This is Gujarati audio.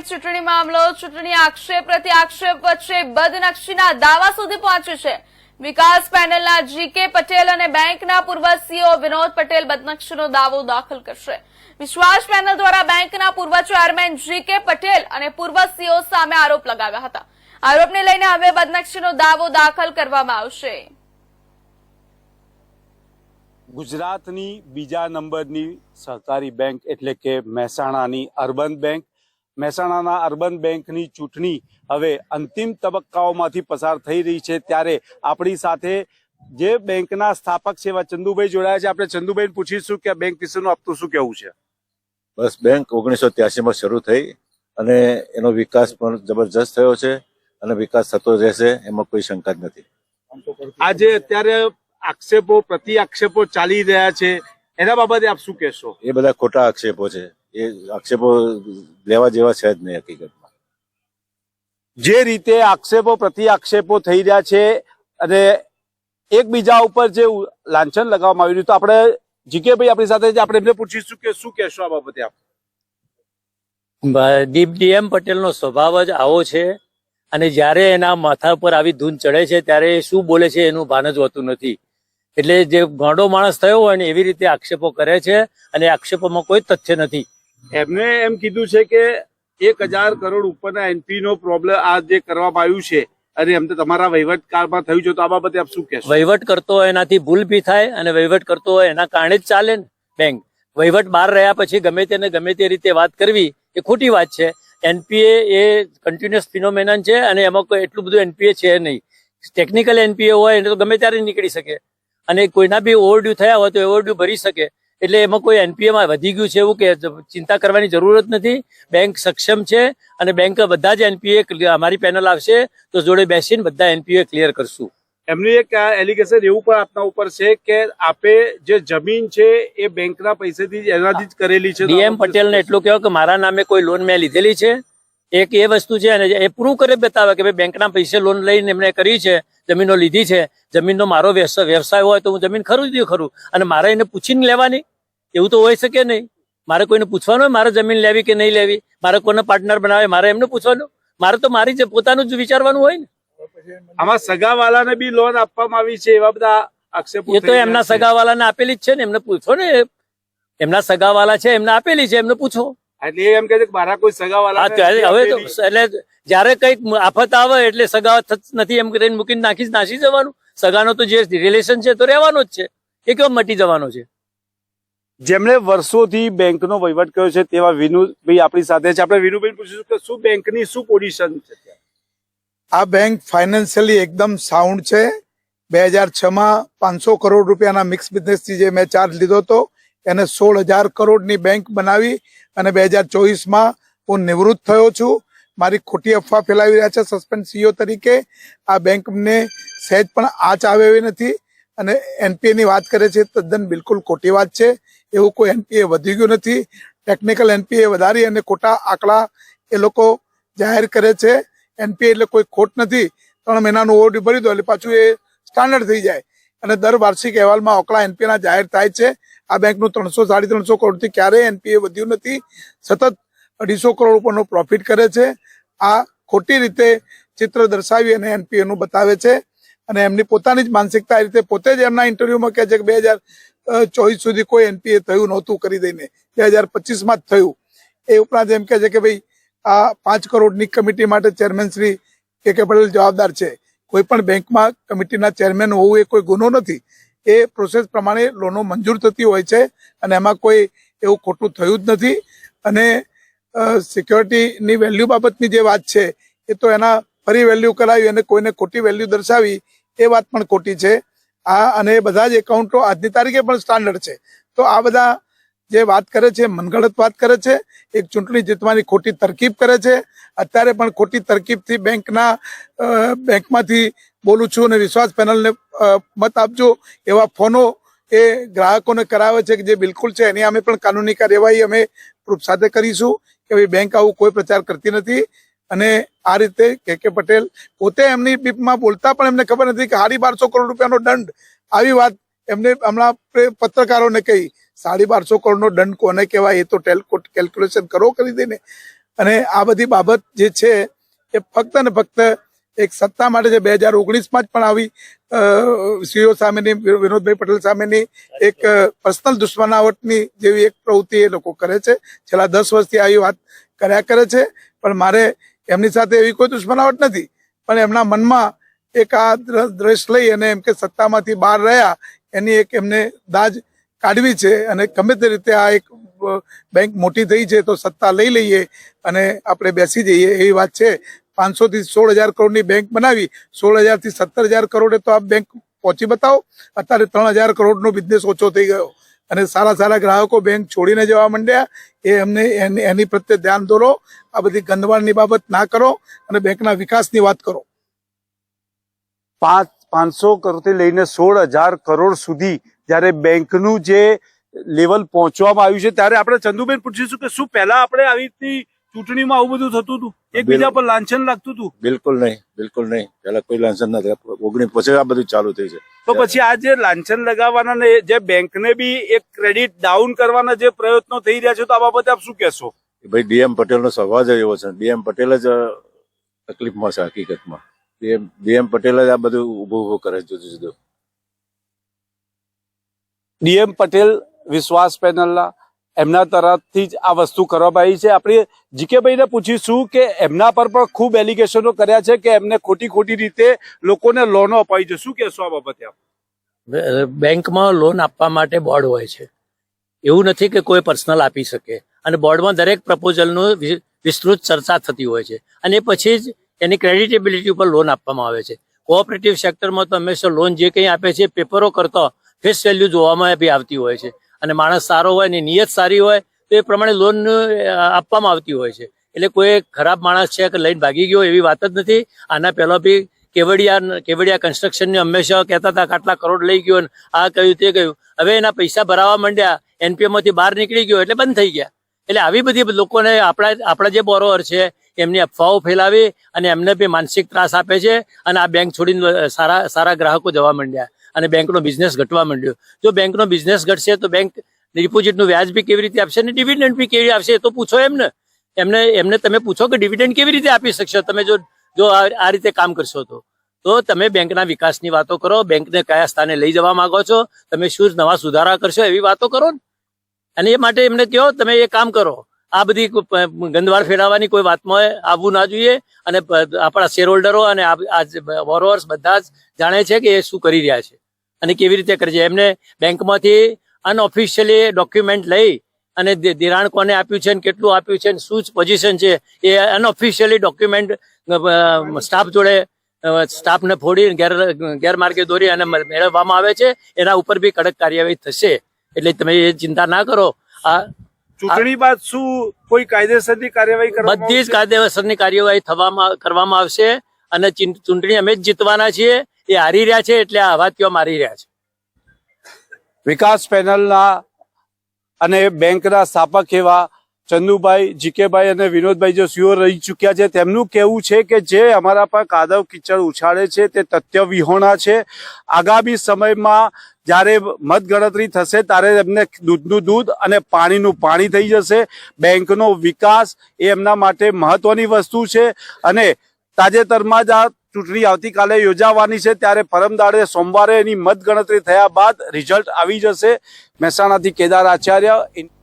બેંક ચૂંટણી મામલો, ચૂંટણી આક્ષેપ પ્રતિ આક્ષેપ વચ્ચે બદનક્ષીના દાવા સુધી પહોંચ્યું છે. વિકાસ પેનલના જીકે પટેલ અને બેંકના પૂર્વ સીઓ વિનોદ પટેલ બદનક્ષીનો દાવો દાખલ કરશે. વિશ્વાસ પેનલ દ્વારા બેંકના પૂર્વ ચેરમેન જીકે પટેલ અને પૂર્વ સીઓ સામે આરોપ લગાવ્યા હતા. આરોપને લઈને હવે બદનક્ષીનો દાવો દાખલ કરવામાં આવશે. ગુજરાતની બીજા નંબરની સહકારી બેંક એટલે કે મહેસાણાની અર્બન બેંક મહેસાણાના અર્બન બેંકની ચૂંટણી હવે અંતિમ તબક્કાઓમાંથી પસાર થઈ રહી છે ત્યારે આપણી સાથે જે બેંકના સ્થાપક છે એવા ચંદુભાઈ જોડાયા છે. આપણે ચંદુભાઈને પૂછીશું કે બેંક વિશેનું આપતું શું કેવું છે? બસ બેંક ઓગણીસો ત્યાસીમાં શરૂ થઈ અને એનો વિકાસ પણ જબરજસ્ત થયો છે અને વિકાસ થતો રહેશે એમાં કોઈ શંકા જ નથી. આજે અત્યારે આક્ષેપો પ્રતિ આક્ષેપો ચાલી રહ્યા છે. એના બાબતે આપ શું કહેશો? એ બધા ખોટા આક્ષેપો છે. એ આક્ષેપો લેવા જેવા છે જ નહીં હકીકતમાં. જે રીતે આક્ષેપો, પ્રતિ આક્ષેપો થઈ રહ્યા છે અને એકબીજા ઉપર જે લાંછન લગાવવામાં આવી રહ્યું તો આપણે જીકે ભાઈ આપણી સાથે આપણે એમને પૂછીશું કે શું કહેશો આ બાબતે આપ? દીપ ડીએમ પટેલનો સ્વભાવ જ આવો છે અને જ્યારે એના માથા પર આવી ધૂન ચડે છે ત્યારે શું બોલે છે એનું ભાન જ હોતું નથી. એટલે જે ગાંડો માણસ થયો હોય ને એવી રીતે આક્ષેપો કરે છે અને આક્ષેપોમાં કોઈ તથ્ય નથી. એમને એમ કીધું છે કે એક હજાર કરોડ ઉપરના એનપી નો પ્રોબ્લેમ આ જે કરવામાં આવ્યું છે, અને એમ તો તમારા વહીવટકાળમાં થયું છે, તો આ બાબતે આપ શું કહેશો? વહીવટ કરતો હોય એનાથી ભૂલ બી થાય અને વહીવટ કરતો હોય એના કારણે જ ચાલે ને બેંક. વહીવટ બહાર રહ્યા પછી ગમે તેને ગમે તે રીતે વાત કરવી એ ખોટી વાત છે. એનપીએ એ કન્ટિન્યુઅસ ફિનોમેનન છે અને એમાં કોઈ એટલું બધું એનપીએ છે નહીં. ટેકનિકલ એનપીએ હોય એને તો ગમે ત્યારે નીકળી શકે. અને કોઈના બી ઓવરડ્યુ થયા હોય તો ઓવરડ્યુ ભરી શકે. એટલે એમાં કોઈ એનપીએમાં વધી ગયું છે એવું કે ચિંતા કરવાની જરૂર જ નથી. બેંક સક્ષમ છે અને બેંક બધા જ એનપીએ અમારી પેનલ આવશે તો જોડે બેસીને બધા એનપીએ ક્લિયર કરશું. એમનું એક એલિગેશન એવું પણ આપના ઉપર છે કે આપે જે જમીન છે એ બેંકના પૈસેથી જ એનાથી જ કરેલી છે. ડીએમ પટેલને એટલું કહેવાય કે મારા નામે કોઈ લોન મેં લીધેલી છે. એક એ વસ્તુ છે અને એ પ્રૂવ કરી બતાવે કે ભાઈ બેંકના પૈસે લોન લઈને એમણે કરી છે જમીનો લીધી છે. જમીનનો મારો વ્યવસાય વ્યવસાય હોય તો હું જમીન ખરીદ્યું ખરું. અને મારે એને પૂછીને લેવાની. એવું તો હોઈ શકે નહીં. મારે કોઈને પૂછવાનું હોય મારે જમીન લેવી કે નહીં લેવી? મારે કોને પાર્ટનર બનાવે મારે એમને પૂછવાનું? મારે તો મારી જે પોતાનું જ વિચારવાનું હોય ને. આમાં સગાવાલાને બી લોન આપવામાં આવી છે એવા બધા આક્ષેપો એ તો એમના સગાવાલાને આપેલી જ છે ને એમને પૂછો ને. એમના સગાવાલા છે એમને આપેલી છે એમને પૂછો. એટલે એમ કે મારા કોઈ સગાવાલા હવે તો એટલે જયારે કંઈક આફત આવે એટલે સગા થત નથી એમ કરીને મૂકીને નાખી જ નાસી જવાનું. સગાનો તો જે રિલેશન છે તો રહેવાનો જ છે. એ કેમ મટી જવાનો છે? જેમણે વર્ષોથી બેંકનો વહીવટ કર્યો છે તેવા વિનુભાઈ આપણી સાથે છે. આપણે વિનુભાઈ પૂછીશું કે શું બેંકની શું પોઝિશન છે આ બેંક ફાઇનાન્શિયલી એકદમ સાઉન્ડ છે. બે હજાર છ માં પાંચસો કરોડ રૂપિયાના મિક્સ બિઝનેસથી જે મેં ચાર્જ લીધો હતો, એને સોળ હજાર કરોડની બેંક બનાવી અને બે હજાર ચોવીસમાં હું નિવૃત્ત થયો છું. મારી ખોટી અફવા ફેલાવી રહ્યા છે સસ્પેન્ડ સીઓ તરીકે. આ બેંકને સહેજ પણ આચ આવે નથી. અને એનપીએ ની વાત કરે છે, તદ્દન બિલકુલ ખોટી વાત છે. એવું કોઈ એનપીએ વધી ગયું નથી. ટેકનિકલ એનપીએ વધારી અને ખોટા આંકડા એ લોકો જાહેર કરે છે. એનપીએ એટલે કોઈ ખોટ નથી. ત્રણ મહિનાનું ઓવરડ્યુ ભરી દો એટલે પાછું એ સ્ટાન્ડર્ડ થઈ જાય. અને દર વાર્ષિક અહેવાલમાં આંકડા એનપીએ ના જાહેર થાય છે. આ બેંકનું ત્રણસો સાડી ત્રણસો કરોડથી ક્યારેય એનપીએ વધ્યું નથી. સતત અઢીસો કરોડ ઉપરનો પ્રોફિટ કરે છે. આ ખોટી રીતે ચિત્ર દર્શાવી અને એનપીએનું બતાવે છે. અને એમની પોતાની જ માનસિકતા એ રીતે પોતે જ એમના ઇન્ટરવ્યુમાં કહે છે કે બે હજાર ચોવીસ સુધી કોઈ એનપીએ થયું નહોતું કરી દઈને. બે હજાર પચીસમાં જ થયું. એ ઉપરાંત એમ કહે છે કે ભાઈ, આ પાંચ કરોડની કમિટી માટે ચેરમેન શ્રી કે કે પટેલ જવાબદાર છે. કોઈ પણ બેંકમાં કમિટીના ચેરમેન હોવું એ કોઈ ગુનો નથી. એ પ્રોસેસ પ્રમાણે લોનો મંજૂર થતી હોય છે અને એમાં કોઈ એવું ખોટું થયું જ નથી. અને સિક્યોરિટીની વેલ્યુ બાબતની જે વાત છે, એ તો એના ફરી વેલ્યુ કરાવી અને કોઈને ખોટી વેલ્યુ દર્શાવી એ વાત પણ ખોટી છે. આ અને બધા જ એકાઉન્ટો આજની તારીખે પણ સ્ટાન્ડર્ડ છે. તો આ બધા જે વાત કરે છે, મનગણત વાત કરે છે, એક ચૂંટણી જીતવાની ખોટી તરકીબ કરે છે. અત્યારે પણ ખોટી તરકીબથી બેંકના બેંકમાંથી બોલું છું અને વિશ્વાસ પેનલને મત આપજો એવા ફોનો એ ગ્રાહકોને કરાવે છે કે જે બિલકુલ છે. એની અમે પણ કાનૂની કાર્યવાહી અમે પ્રૂફ સાથે કરીશું કે ભાઈ બેંક આવું કોઈ પ્રચાર કરતી નથી. અને આ રીતે કે કે પટેલ પોતે એમની બીપમાં બોલતા પણ એમને ખબર નથી કે સાડી બારસો કરોડ રૂપિયાનો દંડ. આવી વાત એમને હમણાં પત્રકારોને કહી. સાડી બારસો કરોડનો દંડ કોને કહેવાય એ તો કેલ્ક્યુલેશન કરો કરી દઈને અને આ બધી બાબત જે છે એ ફક્ત ને ફક્ત એક સત્તા માટે છે. બે હજાર ઓગણીસમાં જ પણ આવી સીઓ સામેની વિનોદભાઈ પટેલ સામેની એક પર્સનલ દુશ્મનાવટની જેવી એક પ્રવૃત્તિ એ લોકો કરે છે. છેલ્લા દસ વર્ષથી આવી વાત કર્યા કરે છે. પણ મારે એમની સાથે એવી કોઈ દુશ્મનાવટ નથી. પણ એમના મનમાં એક આ દ્ર- દ્રશ્ય લઈ અને એમ કે સત્તામાંથી બહાર રહ્યા, એની એક એમને દાજ કાઢવી છે અને ગમે તે રીતે આ એક બેંક મોટી થઈ છે તો સત્તા લઈ લઈએ અને આપણે બેસી જઈએ એવી વાત છે. પાંચસો થી સોળ હજાર કરોડની બેંક બનાવી સોળ હજારથી સત્તર હજાર કરોડે તો આ બેંક પહોંચી બતાવો. અત્યારે ત્રણ હજાર કરોડનો બિઝનેસ ઓછો થઈ ગયો. અને સારા સારા ગ્રાહકો બેંક છોડીને જવા માંડ્યા. એ એની એની પ્રત્યે ધ્યાન દોરો. આ બધી ગંદવાળની બાબત ના કરો અને બેંકના વિકાસની વાત કરો. પાંચ પાંચસો કરોડથી લઈને સોળ હજાર કરોડ સુધી જ્યારે બેંકનું જે લેવલ પહોંચવામાં આવ્યું છે, ત્યારે આપણે ચંદુબેન પૂછીશું કે શું પહેલા આપણે આવી રીતની ચૂંટણીમાં આવું બધું થતું હતું. એકબીજા પર લાંછન લાગતું હતું. બિલકુલ નહીં બિલકુલ નહીં. પેલા કોઈ લાંછન નથી. ઓગણીસ પછી આ બધું ચાલુ થઈ છે. તો પછી આ જે લાંછન લગાવવાના ને જે બેંકને બી એક ક્રેડિટ ડાઉન કરવાના જે પ્રયત્નો થઈ રહ્યા છે તો આ બાબતે આપ શું કહેશો? ભાઈ ડીએમ પટેલ નો સ્વભાવ જ એવો છે. ડીએમ પટેલ જ તકલીફમાં છે હકીકતમાં. ડીએમ ડીએમ પટેલ જ આ બધું ઊભો ઊભો કરે છે જુદું જુદું. ડીએમ પટેલ વિશ્વાસ પેનલના એમના તરફથી જ આ વસ્તુ કરવામાં આવી છે. આપણે જીકેભાઈને પૂછીશું કે એમના પર પણ ખૂબ એલિગેશનો કર્યા છે કે એમને ખોટી ખોટી રીતે લોકોને લોનો અપાવી છે. શું કહેશો આ બાબતે બેંકમાં લોન આપવા માટે બોર્ડ હોય છે. એવું નથી કે કોઈ પર્સનલ આપી શકે. અને બોર્ડમાં દરેક પ્રપોઝલનું વિસ્તૃત ચર્ચા થતી હોય છે. અને પછી જ એની ક્રેડિટેબિલિટી ઉપર લોન આપવામાં આવે છે. કોઓપરેટિવ સેક્ટરમાં તો હંમેશા લોન જે કંઈ આપે છે પેપરો કરતો ફેસ વેલ્યુ જોવામાં બી આવતી હોય છે. અને માણસ સારો હોય ને નિયત સારી હોય, તો એ પ્રમાણે લોન આપવામાં આવતી હોય છે. એટલે કોઈ ખરાબ માણસ છે કે લઈને ભાગી ગયો એવી વાત જ નથી. આના પહેલાં બી કેવડિયા કેવડિયા કન્સ્ટ્રક્શનને હંમેશા કહેતા હતા કે આટલા કરોડ લઈ ગયો ને આ કહ્યું, તે કહ્યું. હવે એના પૈસા ભરાવા માંડ્યા એનપીએમાંથી બહાર નીકળી ગયો એટલે બંધ થઈ ગયા. એટલે આવી બધી લોકોને આપણા આપણા જે બોરોવર છે, એમની અફવાઓ ફેલાવી અને એમને બી માનસિક ત્રાસ આપે છે અને આ બેંક છોડીને સારા સારા ગ્રાહકો જવા માંડ્યા. અને બેંકનો બિઝનેસ ઘટવા માંડ્યો. જો બેંકનો બિઝનેસ ઘટશે તો બેંક ડિપોઝિટનું વ્યાજ બી કેવી રીતે આપશે અને ડિવિડન્ડ બી કેવી આપશે તો પૂછો એમને. એમને એમને તમે પૂછો કે ડિવિડન્ડ કેવી રીતે આપી શકશો? તમે જો જો આ આ રીતે કામ કરશો તો. તો તમે બેંકના વિકાસની વાતો કરો બેંકને કયા સ્થાને લઈ જવા માંગો છો, તમે શું નવા સુધારા કરશો એવી વાતો કરો ને. અને એ માટે એમને કહો, તમે એ કામ કરો. આ બધી ગંદવાડ ફેરવવાની કોઈ વાતમાં આવવું ના જોઈએ અને આપણા શેર હોલ્ડરો અને બોરોવર્સ બધા જ જાણે છે કે એ શું કરી રહ્યા છે અને કેવી રીતે કરે છે. એમને બેંકમાંથી અનઓફિશિયલી ડોક્યુમેન્ટ લઈ અને ધિરાણ કોને આપ્યું છે અને કેટલું આપ્યું છે અને શું પોઝિશન છે એ અનઓફિશિયલી ડોક્યુમેન્ટ સ્ટાફ જોડે સ્ટાફને ફોડી ગેર, ગેરમાર્ગે દોરી અને મેળવવામાં આવે છે. એના ઉપર બી કડક કાર્યવાહી થશે. એટલે તમે એ ચિંતા ના કરો. આ ચૂંટણી બાદ શું કોઈ કાયદેસરની કાર્યવાહી કરવામાં બધી જ કાયદેસરની કાર્યવાહી થવામાં કરવામાં આવશે અને ચૂંટણી અમે જ જીતવાના છીએ. એ હારી રહ્યા છે એટલે આ હવાતીઓ મારી રહ્યા છે. વિકાસ પેનલના અને બેંકના સ્થાપક એવા ચંદુભાઈ જીકેભાઈ અને વિનોદભાઈ જે સીઓ રહી ચૂક્યા છે તેમનું કહેવું છે કે જે અમારા પર કાદવ કિચડ ઉછાળે છે તે તથ્ય વિહોણા છે. આગામી સમયમાં જ્યારે મતગણતરી થશે ત્યારે એમને દૂધનું દૂધ અને પાણીનું પાણી થઈ જશે. બેંકનો વિકાસ એ એમના માટે મહત્વની વસ્તુ છે. અને તાજેતરમાં જ આ ચૂંટણી આવતીકાલે યોજાવાની છે. ત્યારે પરમદાડે સોમવારે એની મતગણતરી થયા બાદ રિઝલ્ટ આવી જશે. મહેસાણાથી કેદાર આચાર્ય